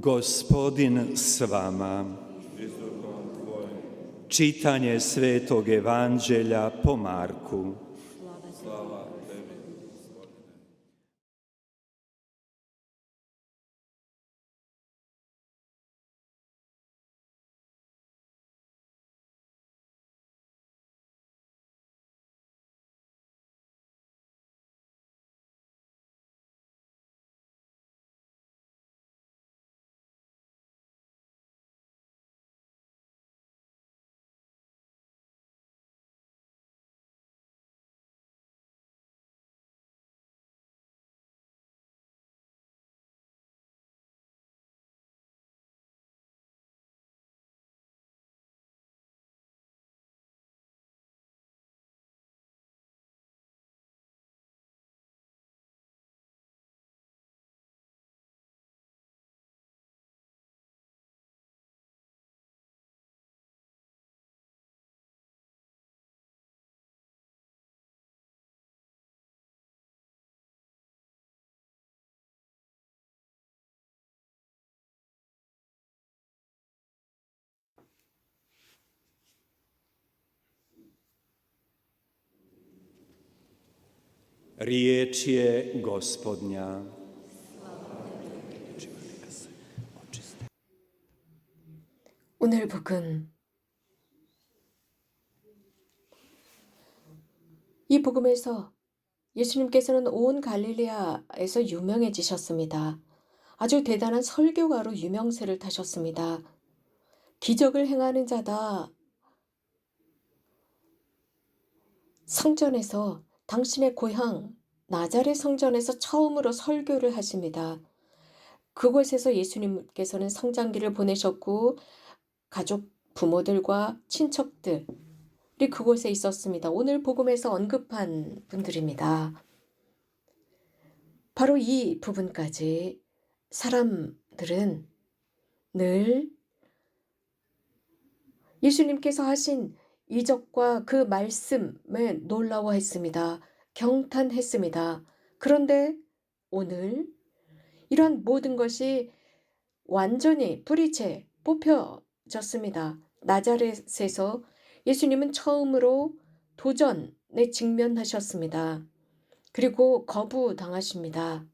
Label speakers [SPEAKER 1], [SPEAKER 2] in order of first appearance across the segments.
[SPEAKER 1] Gospodin s vama. Čitanje Svetog Evanđelja po Marku. Riječ je gospodnja.
[SPEAKER 2] 오늘 복음 이 복음에서 예수님께서는 온 갈릴리아에서 유명해지셨습니다. 아주 대단한 설교가로 유명세를 타셨습니다. 기적을 행하는 자다. 성전에서 당신의 고향 나자렛 성전에서 처음으로 설교를 하십니다. 그곳에서 예수님께서는 성장기를 보내셨고 가족 부모들과 친척들이 그곳에 있었습니다. 오늘 복음에서 언급한 분들입니다. 바로 이 부분까지 사람들은 늘 예수님께서 하신 이적과 그 말씀에 놀라워했습니다. 경탄했습니다. 그런데 오늘 이런 모든 것이 완전히 뿌리채 뽑혀졌습니다. 나자렛에서 예수님은 처음으로 도전에 직면하셨습니다. 그리고 거부당하십니다.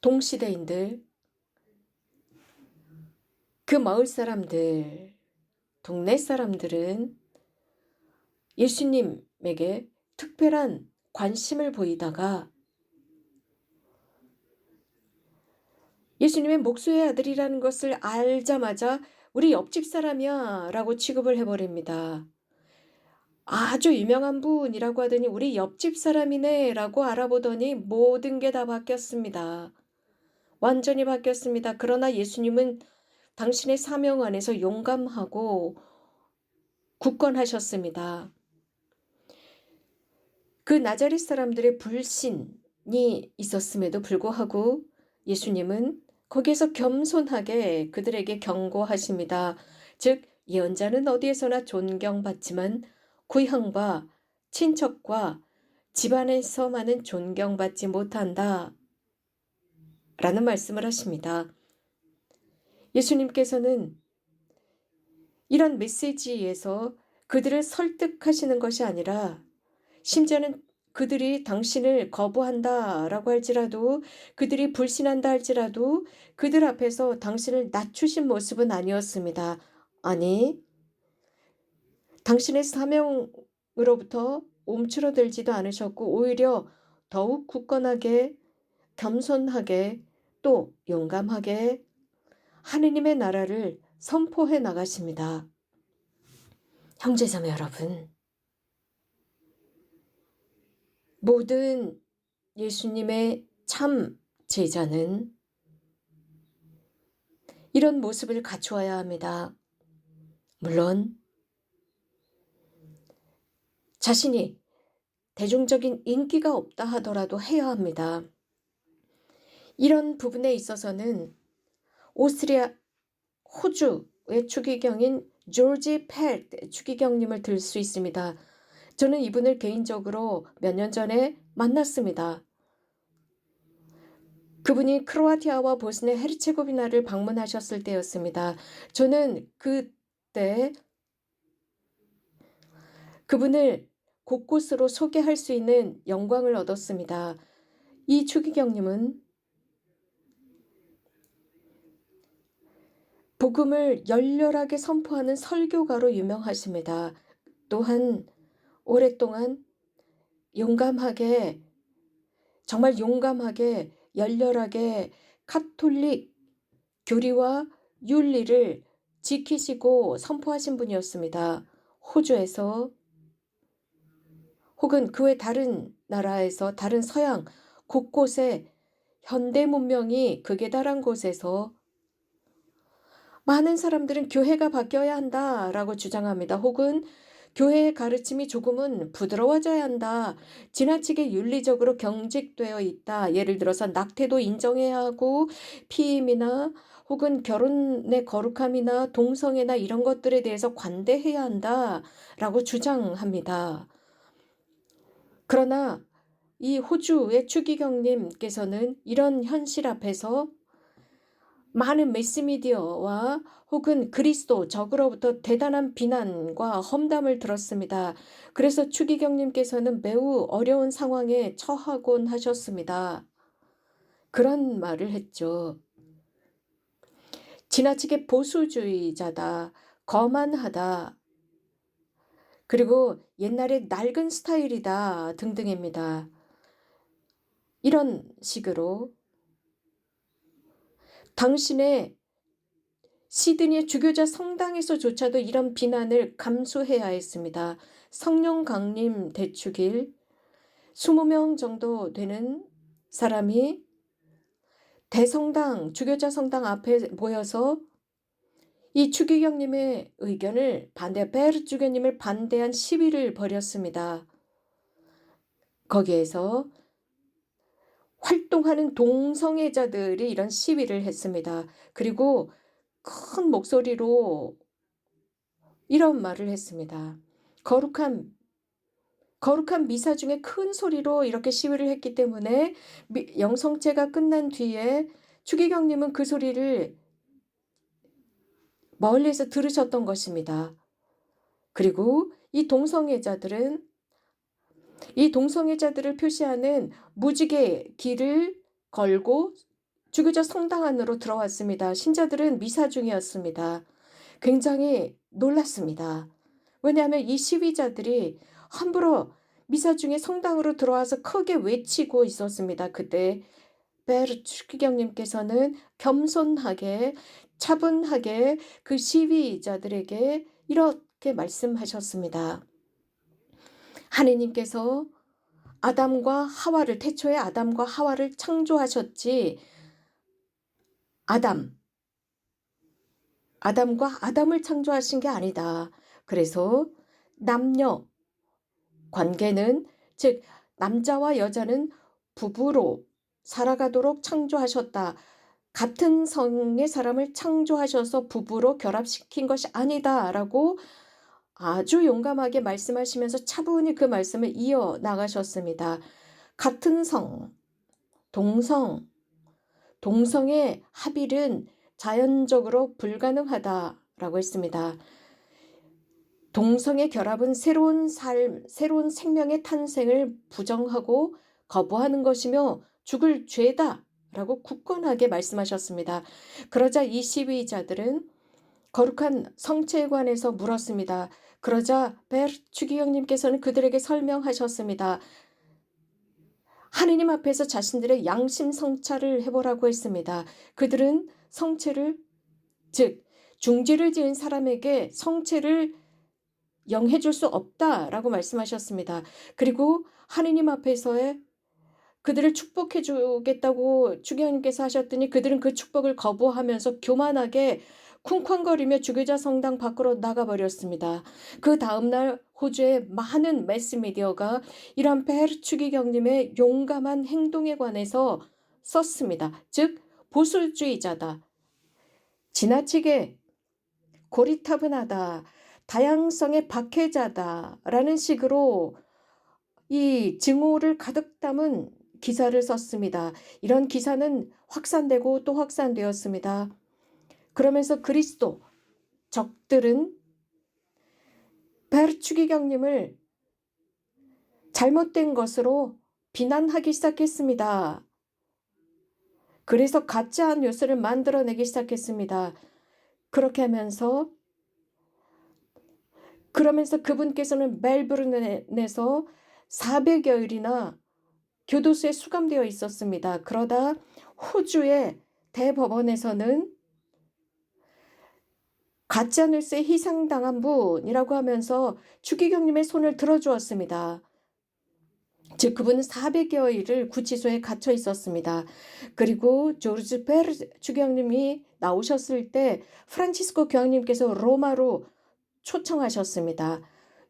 [SPEAKER 2] 동시대인들, 그 마을 사람들, 동네 사람들은 예수님에게 특별한 관심을 보이다가 예수님의 목수의 아들이라는 것을 알자마자 우리 옆집 사람이야 라고 취급을 해버립니다. 아주 유명한 분이라고 하더니 우리 옆집 사람이네 라고 알아보더니 모든 게 다 바뀌었습니다. 완전히 바뀌었습니다. 그러나 예수님은 당신의 사명 안에서 용감하고 굳건하셨습니다. 그 나자렛 사람들의 불신이 있었음에도 불구하고 예수님은 거기에서 겸손하게 그들에게 경고하십니다. 즉, 예언자는 어디에서나 존경받지만 구형과 친척과 집안에서만은 존경받지 못한다. 라는 말씀을 하십니다. 예수님께서는 이런 메시지에서 그들을 설득하시는 것이 아니라 심지어는 그들이 당신을 거부한다 라고 할지라도 그들이 불신한다 할지라도 그들 앞에서 당신을 낮추신 모습은 아니었습니다. 아니, 당신의 사명으로부터 움츠러들지도 않으셨고 오히려 더욱 굳건하게 겸손하게 또 용감하게 하느님의 나라를 선포해 나가십니다. 형제자매 여러분, 모든 예수님의 참 제자는 이런 모습을 갖추어야 합니다. 물론, 자신이 대중적인 인기가 없다 하더라도 해야 합니다. 이런 부분에 있어서는 오스트리아, 호주의 추기경인 조지 펠트 추기경님을 들 수 있습니다. 저는 이분을 개인적으로 몇 년 전에 만났습니다. 그분이 크로아티아와 보스네 헤르체고비나를 방문하셨을 때였습니다. 저는 그때 그분을 곳곳으로 소개할 수 있는 영광을 얻었습니다. 이 추기경님은 복음을 열렬하게 선포하는 설교가로 유명하십니다. 또한 오랫동안 용감하게 정말 용감하게 열렬하게 카톨릭 교리와 윤리를 지키시고 선포하신 분이었습니다. 호주에서 혹은 그 외 다른 나라에서 다른 서양 곳곳에 현대 문명이 극에 달한 곳에서 많은 사람들은 교회가 바뀌어야 한다 라고 주장합니다. 혹은 교회의 가르침이 조금은 부드러워져야 한다. 지나치게 윤리적으로 경직되어 있다. 예를 들어서 낙태도 인정해야 하고 피임이나 혹은 결혼의 거룩함이나 동성애나 이런 것들에 대해서 관대해야 한다 라고 주장합니다. 그러나 이 호주의 추기경님께서는 이런 현실 앞에서 많은 매스미디어와 혹은 그리스도 적으로부터 대단한 비난과 험담을 들었습니다. 그래서 추기경님께서는 매우 어려운 상황에 처하곤 하셨습니다. 그런 말을 했죠. 지나치게 보수주의자다, 거만하다, 그리고 옛날에 낡은 스타일이다 등등입니다. 이런 식으로 당신의 시드니의 주교자 성당에서조차도 이런 비난을 감수해야 했습니다. 성령 강림 대축일 20명 정도 되는 사람이 대성당, 주교자 성당 앞에 모여서 이 추기경님의 의견을 반대, 베르 주교님을 반대한 시위를 벌였습니다. 거기에서 활동하는 동성애자들이 이런 시위를 했습니다. 그리고 큰 목소리로 이런 말을 했습니다. 거룩한 거룩한 미사 중에 큰 소리로 이렇게 시위를 했기 때문에 영성체가 끝난 뒤에 추기경님은 그 소리를 멀리서 들으셨던 것입니다. 그리고 이 동성애자들은 이 동성애자들을 표시하는 무지개 길을 걸고 주교자 성당 안으로 들어왔습니다. 신자들은 미사 중이었습니다. 굉장히 놀랐습니다. 왜냐하면 이 시위자들이 함부로 미사 중에 성당으로 들어와서 크게 외치고 있었습니다. 그때 베르 추기경님께서는 겸손하게 차분하게 그 시위자들에게 이렇게 말씀하셨습니다. 하느님께서 아담과 하와를 태초에 아담과 하와를 창조하셨지 아담 아담과 아담을 창조하신 게 아니다. 그래서 남녀 관계는 즉 남자와 여자는 부부로 살아가도록 창조하셨다. 같은 성의 사람을 창조하셔서 부부로 결합시킨 것이 아니다라고 아주 용감하게 말씀하시면서 차분히 그 말씀을 이어 나가셨습니다. 같은 성, 동성, 동성의 합일은 자연적으로 불가능하다라고 했습니다. 동성의 결합은 새로운 삶, 새로운 생명의 탄생을 부정하고 거부하는 것이며 죽을 죄다 라고 굳건하게 말씀하셨습니다. 그러자 이 시위자들은 거룩한 성체에 관해서 물었습니다. 그러자 베르 추기경님께서는 그들에게 설명하셨습니다. 하느님 앞에서 자신들의 양심 성찰을 해보라고 했습니다. 그들은 성체를 즉 중지를 지은 사람에게 성체를 영해줄 수 없다라고 말씀하셨습니다. 그리고 하느님 앞에서의 그들을 축복해 주겠다고 주교님께서 하셨더니 그들은 그 축복을 거부하면서 교만하게 쿵쾅거리며 주교자 성당 밖으로 나가버렸습니다. 그 다음날 호주의 많은 매스미디어가 이런 베르 추기 경님의 용감한 행동에 관해서 썼습니다. 즉 보수주의자다. 지나치게 고리타분하다. 다양성의 박해자다. 라는 식으로 이 증오를 가득 담은 기사를 썼습니다. 이런 기사는 확산되고 또 확산되었습니다. 그러면서 그리스도 적들은 베르 추기경님을 잘못된 것으로 비난하기 시작했습니다. 그래서 가짜 뉴스를 만들어내기 시작했습니다. 그렇게 하면서 그러면서 그분께서는 멜브른에서 400여일이나 교도소에 수감되어 있었습니다. 그러다 호주의 대법원에서는 가짜 뉴스에 희생당한 분이라고 하면서 추기경님의 손을 들어주었습니다. 즉 그분은 400여일을 구치소에 갇혀 있었습니다. 그리고 조르즈 베르 추기경님이 나오셨을 때 프란치스코 교황님께서 로마로 초청하셨습니다.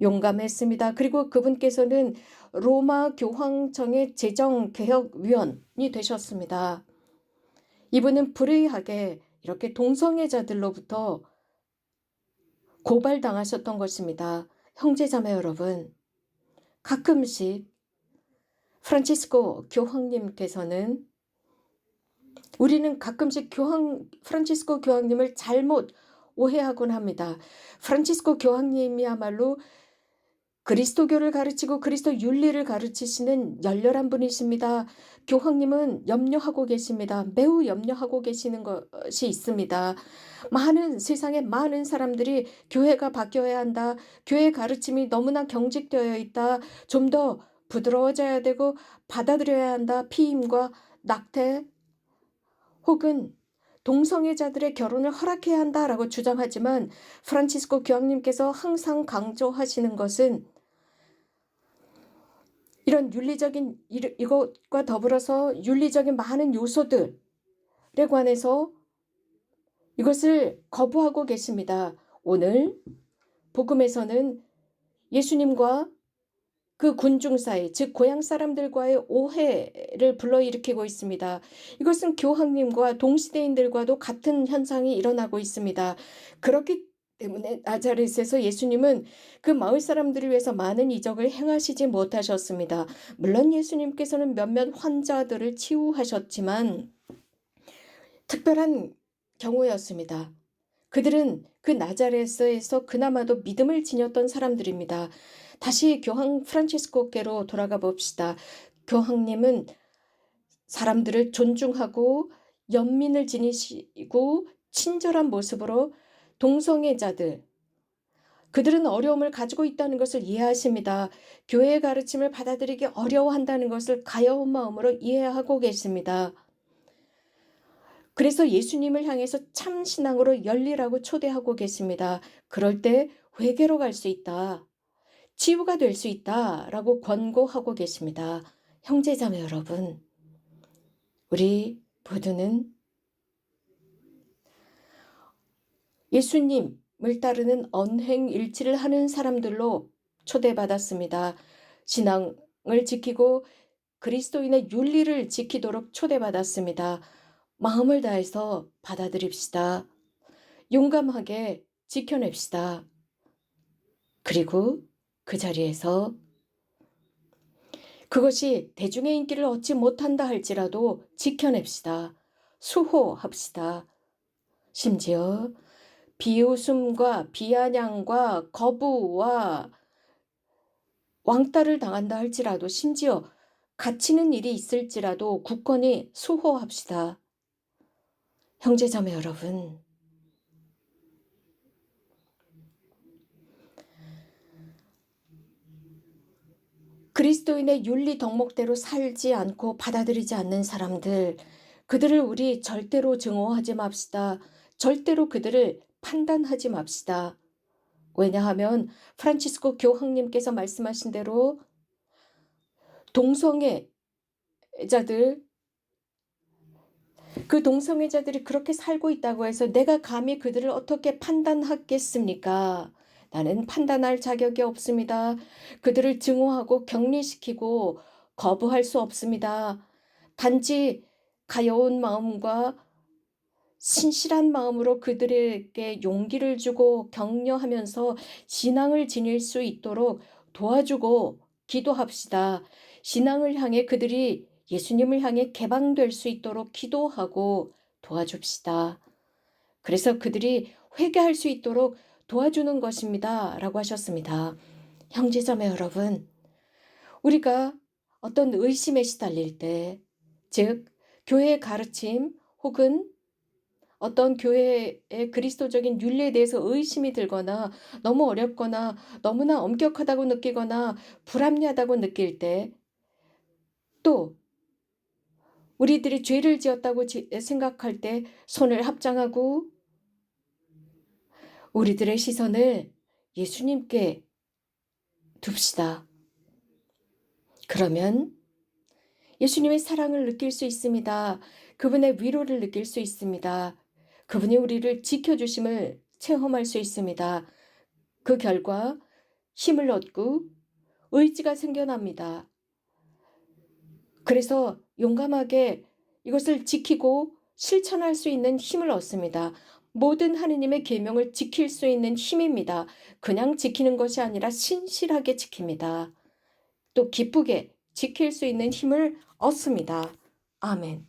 [SPEAKER 2] 용감했습니다. 그리고 그분께서는 로마 교황청의 재정개혁위원이 되셨습니다. 이분은 불의하게 이렇게 동성애자들로부터 고발당하셨던 것입니다. 형제자매 여러분, 가끔씩 프란치스코 교황님께서는 우리는 가끔씩 교황 프란치스코 교황님을 잘못 오해하곤 합니다. 프란치스코 교황님이야말로 그리스도교를 가르치고 그리스도 윤리를 가르치시는 열렬한 분이십니다. 교황님은 염려하고 계십니다. 매우 염려하고 계시는 것이 있습니다. 많은 세상에 많은 사람들이 교회가 바뀌어야 한다. 교회 가르침이 너무나 경직되어 있다. 좀 더 부드러워져야 되고 받아들여야 한다. 피임과 낙태 혹은 동성애자들의 결혼을 허락해야 한다라고 주장하지만 프란치스코 교황님께서 항상 강조하시는 것은 이런 윤리적인 이것과 더불어서 윤리적인 많은 요소들에 관해서 이것을 거부하고 계십니다. 오늘 복음에서는 예수님과 그 군중 사이, 즉 고향 사람들과의 오해를 불러일으키고 있습니다. 이것은 교황님과 동시대인들과도 같은 현상이 일어나고 있습니다. 그렇기 때문에 나자렛에서 예수님은 그 마을 사람들을 위해서 많은 이적을 행하시지 못하셨습니다. 물론 예수님께서는 몇몇 환자들을 치유하셨지만 특별한 경우였습니다. 그들은 그 나자렛에서 그나마도 믿음을 지녔던 사람들입니다. 다시 교황 프란치스코께로 돌아가 봅시다. 교황님은 사람들을 존중하고 연민을 지니시고 친절한 모습으로 동성애자들, 그들은 어려움을 가지고 있다는 것을 이해하십니다. 교회의 가르침을 받아들이기 어려워한다는 것을 가여운 마음으로 이해하고 계십니다. 그래서 예수님을 향해서 참 신앙으로 열리라고 초대하고 계십니다. 그럴 때 회개로 갈 수 있다. 치유가 될 수 있다 라고 권고하고 계십니다. 형제자매 여러분, 우리 모두는 예수님을 따르는 언행 일치를 하는 사람들로 초대받았습니다. 신앙을 지키고 그리스도인의 윤리를 지키도록 초대받았습니다. 마음을 다해서 받아들입시다. 용감하게 지켜냅시다. 그리고 그 자리에서 그것이 대중의 인기를 얻지 못한다 할지라도 지켜냅시다. 수호합시다. 심지어 비웃음과 비아냥과 거부와 왕따를 당한다 할지라도 심지어 갇히는 일이 있을지라도 굳건히 수호합시다. 형제자매 여러분, 그리스도인의 윤리 덕목대로 살지 않고 받아들이지 않는 사람들, 그들을 우리 절대로 증오하지 맙시다. 절대로 그들을 판단하지 맙시다. 왜냐하면 프란치스코 교황님께서 말씀하신 대로 동성애자들 그 동성애자들이 그렇게 살고 있다고 해서 내가 감히 그들을 어떻게 판단하겠습니까? 나는 판단할 자격이 없습니다. 그들을 증오하고 격리시키고 거부할 수 없습니다. 단지 가여운 마음과 신실한 마음으로 그들에게 용기를 주고 격려하면서 신앙을 지닐 수 있도록 도와주고 기도합시다. 신앙을 향해 그들이 예수님을 향해 개방될 수 있도록 기도하고 도와줍시다. 그래서 그들이 회개할 수 있도록 도와주는 것입니다. 라고 하셨습니다. 형제자매 여러분, 우리가 어떤 의심에 시달릴 때, 즉, 교회의 가르침 혹은 어떤 교회의 그리스도적인 윤리에 대해서 의심이 들거나 너무 어렵거나 너무나 엄격하다고 느끼거나 불합리하다고 느낄 때, 또 우리들이 죄를 지었다고 지- 생각할 때 손을 합장하고 우리들의 시선을 예수님께 둡시다. 그러면 예수님의 사랑을 느낄 수 있습니다. 그분의 위로를 느낄 수 있습니다. 그분이 우리를 지켜주심을 체험할 수 있습니다. 그 결과 힘을 얻고 의지가 생겨납니다. 그래서 용감하게 이것을 지키고 실천할 수 있는 힘을 얻습니다. 모든 하느님의 계명을 지킬 수 있는 힘입니다. 그냥 지키는 것이 아니라 신실하게 지킵니다. 또 기쁘게 지킬 수 있는 힘을 얻습니다. 아멘.